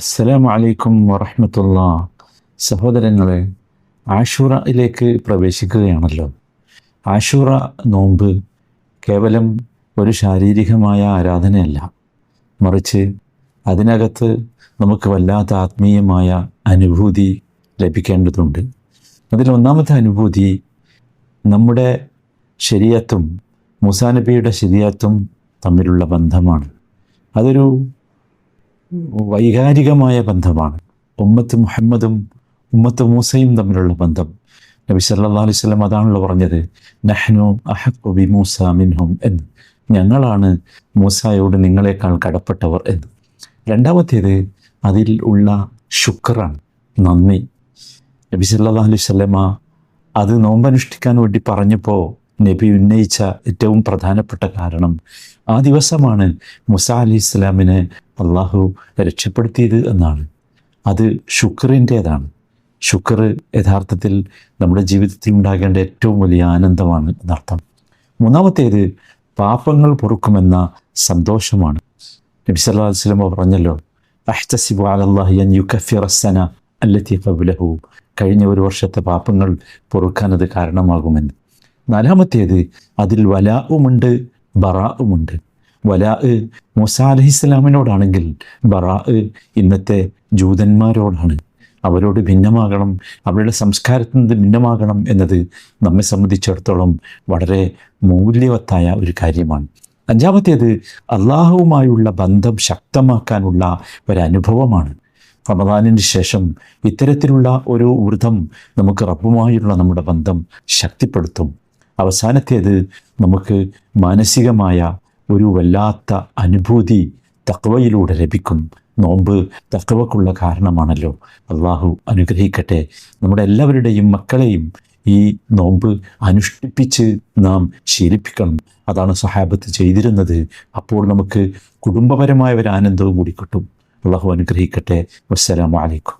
അസ്സലാമു അലൈക്കും വറഹമത്തുള്ള. സഹോദരങ്ങളെ ആഷൂറയിലേക്ക് പ്രവേശിക്കുകയാണല്ലോ. ആഷൂറ നോമ്പ് കേവലം ഒരു ശാരീരികമായ ആരാധനയല്ല. മറിച്ച് അതിനകത്ത് നമുക്ക് വല്ലാത്ത ആത്മീയമായ അനുഭൂതി ലഭിക്കേണ്ടതുണ്ട്. അതിൽ ഒന്നാമത്തെ അനുഭൂതി നമ്മുടെ ശരിയത്തും മുസാനബിയുടെ ശരിയത്തും തമ്മിലുള്ള ബന്ധമാണ്. അതൊരു വൈകാരികമായ ബന്ധമാണ്. ഉമ്മത്ത് മുഹമ്മദും ഉമ്മത്ത് മൂസയും തമ്മിലുള്ള ബന്ധം. നബി സല്ലാ അലൈഹി സ്വലം അതാണല്ലോ പറഞ്ഞത് നഹ്നു അഹഖു ബി മൂസ മിൻഹും എന്ന്. ഞങ്ങളാണ് മൂസായോട് നിങ്ങളെക്കാൾ കടപ്പെട്ടവർ എന്ന്. രണ്ടാമത്തേത് അതിൽ ഉള്ള ശുക്രാണ് നന്ദി. നബി സല്ലാ അലൈഹി സ്വലമ അത് നോമ്പനുഷ്ഠിക്കാൻ വേണ്ടി പറഞ്ഞപ്പോൾ നബി ഉന്നയിച്ച ഏറ്റവും പ്രധാനപ്പെട്ട കാരണം ആ ദിവസമാണ് മുസ അലി ഇസ്ലാമിനെ അള്ളാഹു രക്ഷപ്പെടുത്തിയത് എന്നാണ്. അത് ശുക്രിന്റേതാണ്. ശുക്ർ യഥാർത്ഥത്തിൽ നമ്മുടെ ജീവിതത്തിൽ ഉണ്ടാകേണ്ട ഏറ്റവും വലിയ ആനന്ദമാണ് എന്നർത്ഥം. മൂന്നാമത്തേത് പാപങ്ങൾ പൊറുക്കുമെന്ന സന്തോഷമാണ്. നബി സല്ലാ പറഞ്ഞല്ലോ അഹ്തസിബു അലല്ലാഹി അൻ കഴിഞ്ഞ ഒരു വർഷത്തെ പാപങ്ങൾ പൊറുക്കാൻ അത് കാരണമാകുമെന്ന്. നാലാമത്തേത് അതിൽ വലാവുമുണ്ട് ബറാവുമുണ്ട് വലാ മൂസ അലഹിസ്ലാമിനോടാണെങ്കിൽ ബറാ ഇന്നത്തെ ജൂതന്മാരോടാണ്. അവരോട് ഭിന്നമാകണം അവരുടെ സംസ്കാരത്തിൽ നിന്ന് ഭിന്നമാകണം എന്നത് നമ്മെ സംബന്ധിച്ചിടത്തോളം വളരെ മൂല്യവത്തായ ഒരു കാര്യമാണ്. അഞ്ചാമത്തേത് അള്ളാഹുവുമായുള്ള ബന്ധം ശക്തമാക്കാനുള്ള ഒരനുഭവമാണ്. റമദാനിന് ശേഷം ഇത്തരത്തിലുള്ള ഒരു ഊർധം നമുക്ക് റബ്ബുമായുള്ള നമ്മുടെ ബന്ധം ശക്തിപ്പെടുത്തും. അവസാനത്തേത് നമുക്ക് മാനസികമായ ഒരു വല്ലാത്ത അനുഭൂതി തക്വയിലൂടെ ലഭിക്കും. നോമ്പ് തക്വക്കുള്ള കാരണമാണല്ലോ. അള്ളാഹു അനുഗ്രഹിക്കട്ടെ. നമ്മുടെ എല്ലാവരുടെയും മക്കളെയും ഈ നോമ്പ് അനുഷ്ഠിപ്പിച്ച് നാം ശീലിപ്പിക്കണം. അതാണ് സഹാബത്ത് ചെയ്തിരുന്നത്. അപ്പോൾ നമുക്ക് കുടുംബപരമായ ഒരു ആനന്ദവും കൂടി കിട്ടും. അള്ളാഹു അനുഗ്രഹിക്കട്ടെ. വസ്സലാമലൈക്കും